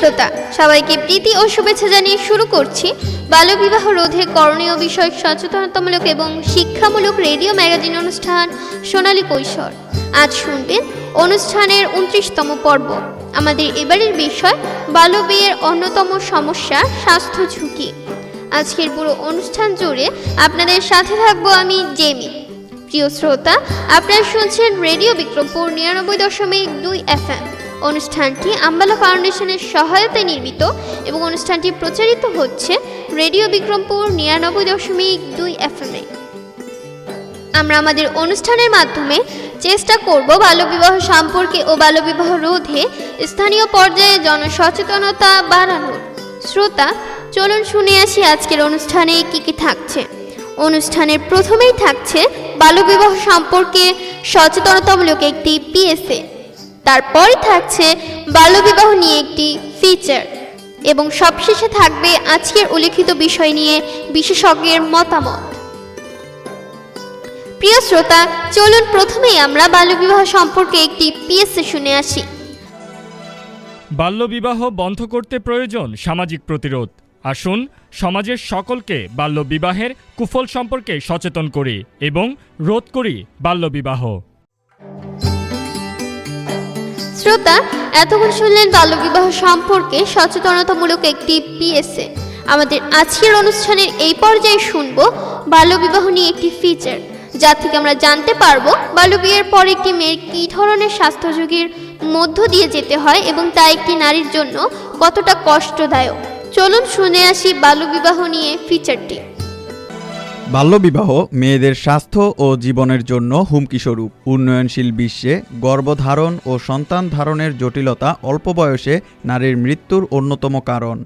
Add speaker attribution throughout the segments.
Speaker 1: শ্রোতা, সবাইকে প্রীতি ও শুভেচ্ছা জানিয়ে শুরু করছি বাল্যবিবাহ রোধে করণীয় বিষয়ক সচেতনতামূলক এবং শিক্ষামূলক রেডিও ম্যাগাজিন অনুষ্ঠান সোনালী কৈশোর। আজ শুনবেন অনুষ্ঠানের উনত্রিশতম পর্ব। আমাদের এবারের বিষয় বাল্যবিয়ের অন্যতম সমস্যা, স্বাস্থ্য ঝুঁকি। আজকের পুরো অনুষ্ঠান জুড়ে আপনাদের সাথে থাকব আমি জেমি। প্রিয় শ্রোতা, আপনারা শুনছেন রেডিও বিক্রমপুর নিরানব্বই দশমিক দুই এফএম। অনুষ্ঠানটি আম্বালা ফাউন্ডেশনের সহায়তায় নির্মিত এবং অনুষ্ঠানটি প্রচারিত হচ্ছে রেডিও বিক্রমপুর নিরানব্বই দশমিক দুই এফএমে। আমরা আমাদের অনুষ্ঠানের মাধ্যমে চেষ্টা করব বাল্যবিবাহ সম্পর্কে ও বাল্যবিবাহ রোধে স্থানীয় পর্যায়ে জনসচেতনতা বাড়ানোর। শ্রোতা, চলুন শুনে আসি আজকের অনুষ্ঠানে কি কি থাকছে। অনুষ্ঠানের প্রথমেই থাকছে বাল্যবিবাহ সম্পর্কে সচেতনতামূলক একটি পিএসএ। তারপরই থাকছে বাল্যবিবাহ নিয়ে একটি ফিচার এবং সবশেষে থাকবে আজকের উল্লেখিত বিষয় নিয়ে বিশেষজ্ঞের মতামত। প্রিয় শ্রোতা, চলুন প্রথমেই আমরা বাল্যবিবাহ সম্পর্কে একটি পিএসএ শুনে আসি।
Speaker 2: বাল্যবিবাহ বন্ধ করতে প্রয়োজন সামাজিক প্রতিরোধ। আসুন সমাজের সকলকে বাল্যবিবাহের কুফল সম্পর্কে সচেতন করি এবং রোধ করি বাল্যবিবাহ।
Speaker 1: শ্রোতা, এতক্ষণ শুনলেন বাল্যবিবাহ সম্পর্কে সচেতনতামূলক একটি পিএসএ। আমাদের আজকের অনুষ্ঠানের এই পর্যায়ে শুনব বাল্যবিবাহ নিয়ে একটি ফিচার যা থেকে আমরা জানতে পারব বাল্যবিয়ের পর একটি মেয়ের কী ধরনের স্বাস্থ্য ঝুঁকির মধ্য দিয়ে যেতে হয় এবং তা একটি নারীর জন্য কতটা কষ্টদায়ক। চলুন শুনে আসি বাল্যবিবাহ নিয়ে ফিচারটি
Speaker 3: বাল্যবিবাহ, মেয়েদের স্বাস্থ্য ও জীবনের জন্য হুমকিস্বরূপ উন্নয়নশীল বিশ্বে গর্ভধারণ ও সন্তান ধারণের জটিলতা অল্প বয়সে নারীর মৃত্যুর অন্যতম কারণ।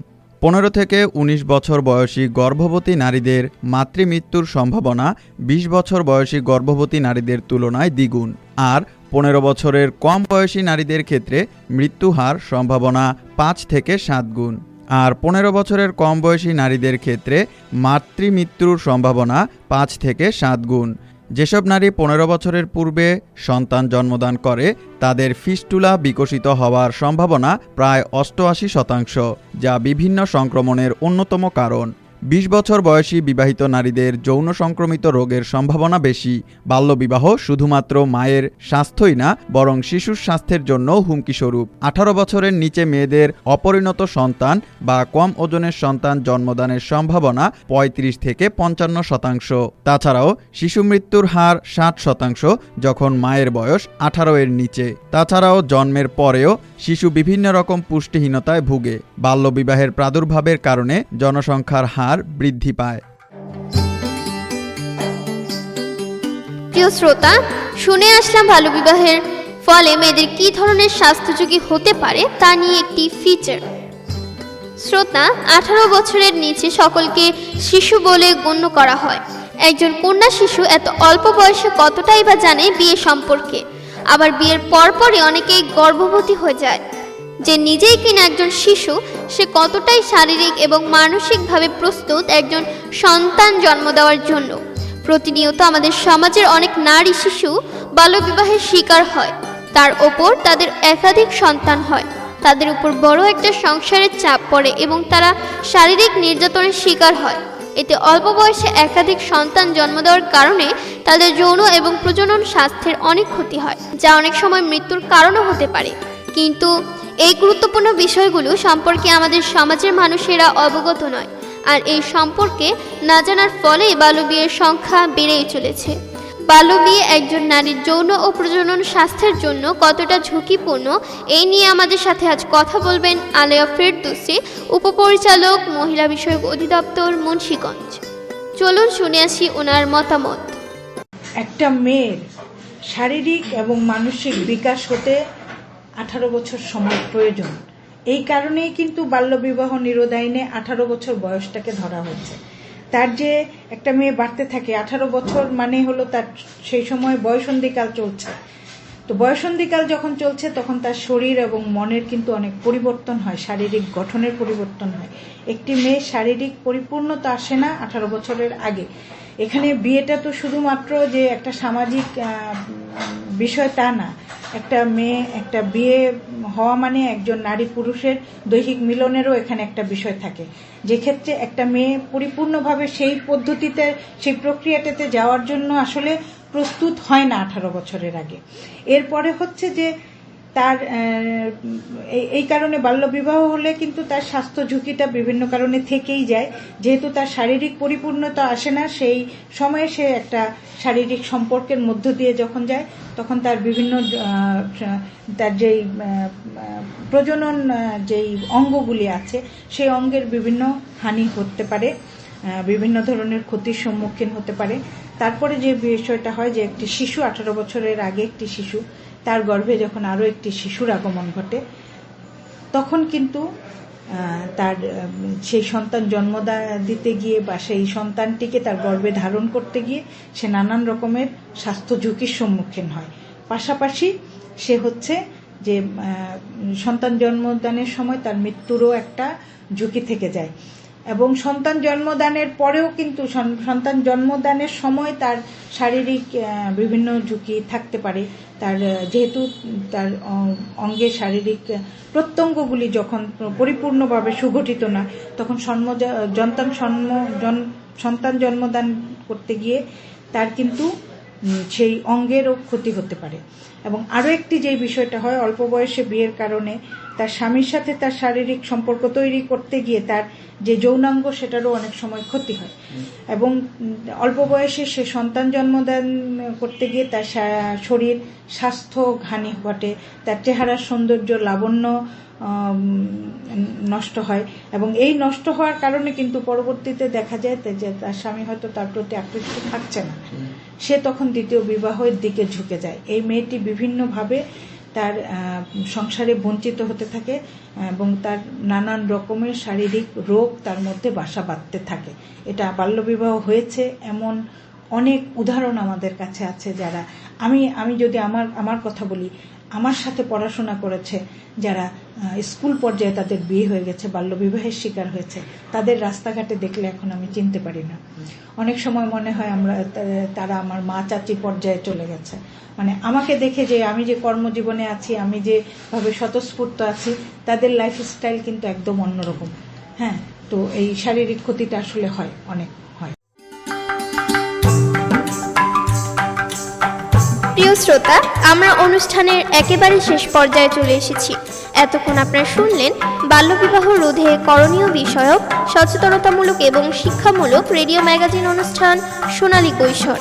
Speaker 3: পনেরো থেকে ১৯ বছর বয়সী গর্ভবতী নারীদের মাতৃমৃত্যুর সম্ভাবনা ২০ বছর বয়সী গর্ভবতী নারীদের তুলনায় দ্বিগুণ। আর পনেরো বছরের কম বয়সী নারীদের ক্ষেত্রে মৃত্যু হার সম্ভাবনা পাঁচ থেকে সাত গুণ। আর পনেরো বছরের কম বয়সী নারীদের ক্ষেত্রে মাতৃমৃত্যুর সম্ভাবনা পাঁচ থেকে সাত গুণ। যেসব নারী পনেরো বছরের পূর্বে সন্তান জন্মদান করে, তাদের ফিস্টুলা বিকশিত হওয়ার সম্ভাবনা প্রায় অষ্টআশি শতাংশ, যা বিভিন্ন সংক্রমণের অন্যতম কারণ। বিশ বছর বয়সী বিবাহিত নারীদের যৌন সংক্রমিত রোগের সম্ভাবনা বেশি। বাল্যবিবাহ শুধুমাত্র মায়ের স্বাস্থ্যই না, বরং শিশুর স্বাস্থ্যের জন্য হুমকিস্বরূপ আঠারো বছরের নিচে মেয়েদের অপরিণত সন্তান বা কম ওজনের সন্তান জন্মদানের সম্ভাবনা ৩৫ থেকে পঞ্চান্ন শতাংশ। তাছাড়াও শিশু মৃত্যুর হার ষাট শতাংশ যখন মায়ের বয়স আঠারো এর নিচে। তাছাড়াও জন্মের পরেও শিশু বিভিন্ন রকম পুষ্টিহীনতায় ভুগে। বাল্যবিবাহের প্রাদুর্ভাবের কারণে জনসংখ্যার হার বৃদ্ধি পায়।
Speaker 1: প্রিয় শ্রোতা, শুনে আসলাম বাল্যবিবাহের ফলে মেয়েদের কী ধরনের স্বাস্থ্য ঝুঁকি হতে পারে তা নিয়ে একটি ফিচার শ্রোতা, আঠারো বছরের নিচে সকলকে শিশু বলে গণ্য করা হয়। একজন কন্যা শিশু এত অল্প বয়সে কতটাই বা জানে বিয়ে সম্পর্কে? আবার বিয়ের পরপরই অনেকেই গর্ভবতী হয়ে যায়। যে নিজেই কিনা একজন শিশু, সে কতটাই শারীরিক এবং মানসিকভাবে প্রস্তুত একজন সন্তান জন্ম দেওয়ার জন্য। প্রতিনিয়ত আমাদের সমাজের অনেক নারী শিশু বাল্যবিবাহের শিকার হয়। তার ওপর তাদের একাধিক সন্তান হয়। তাদের উপর বড় একটা সংসারের চাপ পড়ে এবং তারা শারীরিক নির্যাতনের শিকার হয়। এতে অল্প বয়সে একাধিক সন্তান জন্ম দেওয়ার কারণে তাদের যৌন এবং প্রজনন স্বাস্থ্যের অনেক ক্ষতি হয়, যা অনেক সময় মৃত্যুর কারণও হতে পারে। কিন্তু এই গুরুত্বপূর্ণ বিষয়গুলো সম্পর্কে আমাদের সমাজের মানুষেরা অবগত নয়, আর এই সম্পর্কে না জানার ফলে বাল্যবিয়ের সংখ্যা বেড়েই চলেছে। বাল্যবিয়ে একজন নারীর যৌন ও প্রজনন স্বাস্থ্যের জন্য কতটা ঝুঁকিপূর্ণ, এই নিয়ে আমাদের সাথে আজ কথা বলবেন আলেয়া ফেরদুসি, উপপরিচালক, মহিলা বিষয়ক অধিদপ্তর মুন্সীগঞ্জ। চলুন শুনে আসি ওনার মতামত।
Speaker 4: একটা মেয়ের শারীরিক এবং মানসিক বিকাশ হতে আঠারো বছর সময় প্রয়োজন। এই কারণেই কিন্তু বাল্যবিবাহ নিরোধ আইনে আঠারো বছর বয়সটাকে ধরা হচ্ছে। তার যে একটা মেয়ে বাড়তে থাকে, আঠারো বছর মানে হলো তার সেই সময় বয়সন্ধিকাল চলছে। তো বয়সন্ধিকাল যখন চলছে, তখন তার শরীর এবং মনের কিন্তু অনেক পরিবর্তন হয়, শারীরিক গঠনের পরিবর্তন হয়। একটি মেয়ে শারীরিক পরিপূর্ণতা আসে না আঠারো বছরের আগে। এখানে বিয়েটা তো শুধুমাত্র যে একটা সামাজিক বিষয় তা না। একটা মেয়ে, একটা বিয়ে হওয়া মানে একজন নারী পুরুষের দৈহিক মিলনেরও এখানে একটা বিষয় থাকে। যে ক্ষেত্রে একটা মেয়ে পরিপূর্ণভাবে সেই পদ্ধতিতে, সেই প্রক্রিয়াটাতে যাওয়ার জন্য আসলে প্রস্তুত হয় না আঠারো বছরের আগে। এরপরে হচ্ছে যে তার এই- কারণে বাল্যবিবাহ হলে কিন্তু তার স্বাস্থ্য ঝুঁকিটা বিভিন্ন কারণে থেকেই যায়। যেহেতু তার শারীরিক পরিপূর্ণতা আসে না, সেই সময়ে সে একটা শারীরিক সম্পর্কের মধ্য দিয়ে যখন যায়, তখন তার বিভিন্ন তার যেই প্রজনন যেই অঙ্গগুলি আছে, সেই অঙ্গের বিভিন্ন হানি হতে পারে। বিভিন্ন ধরনের ক্ষতির সম্মুখীন হতে পারে। তারপরে যে বিষয়টা হয় যে একটি শিশু, আঠারো বছরের আগে একটি শিশু, তার গর্ভে যখন আরও একটি শিশুর আগমন ঘটে, তখন কিন্তু তার সেই সন্তান জন্মদা দিতে গিয়ে বা সেই সন্তানটিকে তার গর্ভে ধারণ করতে গিয়ে সে নানান রকমের স্বাস্থ্য ঝুঁকির সম্মুখীন হয়। পাশাপাশি সে হচ্ছে যে সন্তান জন্মদানের সময় তার মৃত্যুরও একটা ঝুঁকি থেকে যায়। এবং সন্তান জন্মদানের পরেও কিন্তু সন- সন্তান জন্মদানের সময় তার শারীরিক বিভিন্ন ঝুঁকি থাকতে পারে। তার যেহেতু তার, অ- অঙ্গে শারীরিক প্রত্যঙ্গগুলি যখন পরিপূর্ণভাবে সুগঠিত না, তখন সন্ম- সন্তান সন্ম সন্তান জন্মদান করতে গিয়ে তার কিন্তু সেই অঙ্গেরও ক্ষতি হতে পারে। এবং আরও একটি যে বিষয়টা হয়, অল্প বয়সে বিয়ের কারণে তার স্বামীর সাথে তার শারীরিক সম্পর্ক তৈরি করতে গিয়ে তার যে যৌনাঙ্গ, সেটারও অনেক সময় ক্ষতি হয়। এবং অল্প বয়সে সে সন্তান জন্মদান করতে গিয়ে তার শরীর স্বাস্থ্য ঘানি ঘটে, তার চেহারার সৌন্দর্য লাবণ্য নষ্ট হয়। এবং এই নষ্ট হওয়ার কারণে কিন্তু পরবর্তীতে দেখা যায় যে তার স্বামী হয়তো তার প্রতি আকৃষ্ট থাকছে না। সে তখন দ্বিতীয় বিবাহের দিকে ঝুঁকে যায়। এই মেয়েটি বিভিন্নভাবে তার সংসারে বঞ্চিত হতে থাকে, এবং তার নানান রকমের শারীরিক রোগ তার মধ্যে বাসা বাঁধতে থাকে। এটা বাল্যবিবাহ হয়েছে এমন অনেক উদাহরণ আমাদের কাছে আছে যারা, আমি আমি যদি আমার আমার কথা বলি আমার সাথে পড়াশোনা করেছে, যারা স্কুল পর্যায়ে তাদের বিয়ে হয়ে গেছে, বাল্যবিবাহের শিকার হয়েছে, তাদের রাস্তাঘাটে দেখলে এখন আমি চিনতে পারি না। অনেক সময় মনে হয় আমরা তারা আমার মা চাচি পর্যায়ে চলে গেছে। মানে আমাকে দেখে যে আমি যে কর্মজীবনে আছি, আমি যেভাবে স্বতঃস্ফূর্ত আছি, তাদের লাইফস্টাইল কিন্তু একদম অন্যরকম। হ্যাঁ তো এই শারীরিক ক্ষতিটা আসলে হয় অনেক।
Speaker 1: শ্রোতা, আমরা অনুষ্ঠানের একেবারে শেষ পর্যায়ে চলে এসেছি। এতক্ষণ আপনারা শুনলেন বাল্যবিবাহ রোধে করণীয় বিষয়ক, সচেতনতামূলক এবং শিক্ষামূলক রেডিও ম্যাগাজিন অনুষ্ঠান সোনালী কৈশোর।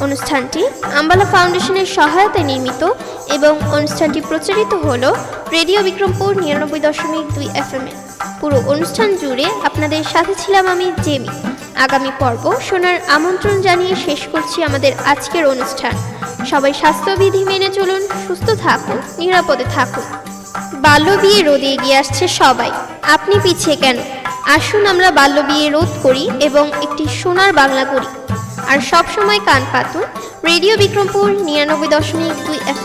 Speaker 1: অনুষ্ঠানটি আম্বালা ফাউন্ডেশনের সহায়তায় নির্মিত এবং অনুষ্ঠানটি প্রচারিত হল রেডিও বিক্রমপুর নিরানব্বই দশমিক দুই এফ এ। পুরো অনুষ্ঠান জুড়ে আপনাদের সাথে ছিলাম আমি জেমি। আগামী পর্ব শোনার আমন্ত্রণ জানিয়ে শেষ করছি আমাদের আজকের অনুষ্ঠান। স্বাস্থ্যবিধি মেনে চলুন, সুস্থ থাকুন, নিরাপদে থাকুন। বাল্য বিয়ে রোধে এগিয়ে আসছে সবাই। আপনি পিছিয়ে কেন? আসুন আমরা বাল্য বিয়ে রোধ করি এবং একটি সোনার বাংলা করি। আর সব সময় কান পাতুন, রেডিও বিক্রমপুর নিরানব্বই দশমিক দুই এফ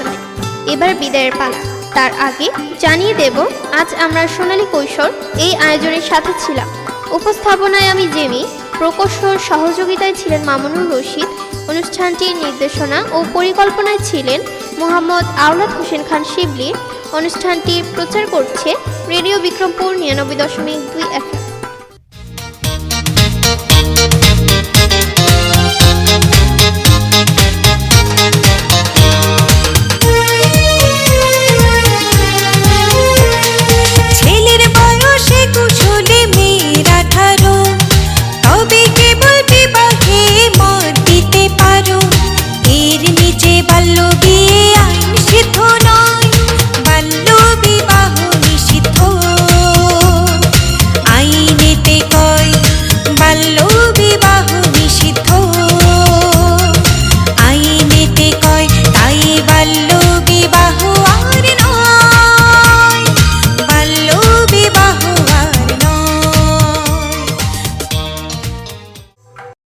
Speaker 1: এবার বিদায়ের পালা। তার আগে জানিয়ে দেব, আজ আমরা সোনালী কৈশোর এই আয়োজনের সাথে ছিলাম। উপস্থাপনায় আমি জেমি, প্রকৌশল সহযোগিতায় ছিলেন মামুনুর রশিদ অনুষ্ঠানটির নির্দেশনা ও পরিকল্পনায় ছিলেন মোহাম্মদ আওলাদ হোসেন খান শিবলি। অনুষ্ঠানটি প্রচার করছে রেডিও বিক্রমপুর নিরানব্বই দশমিক দুই এফএম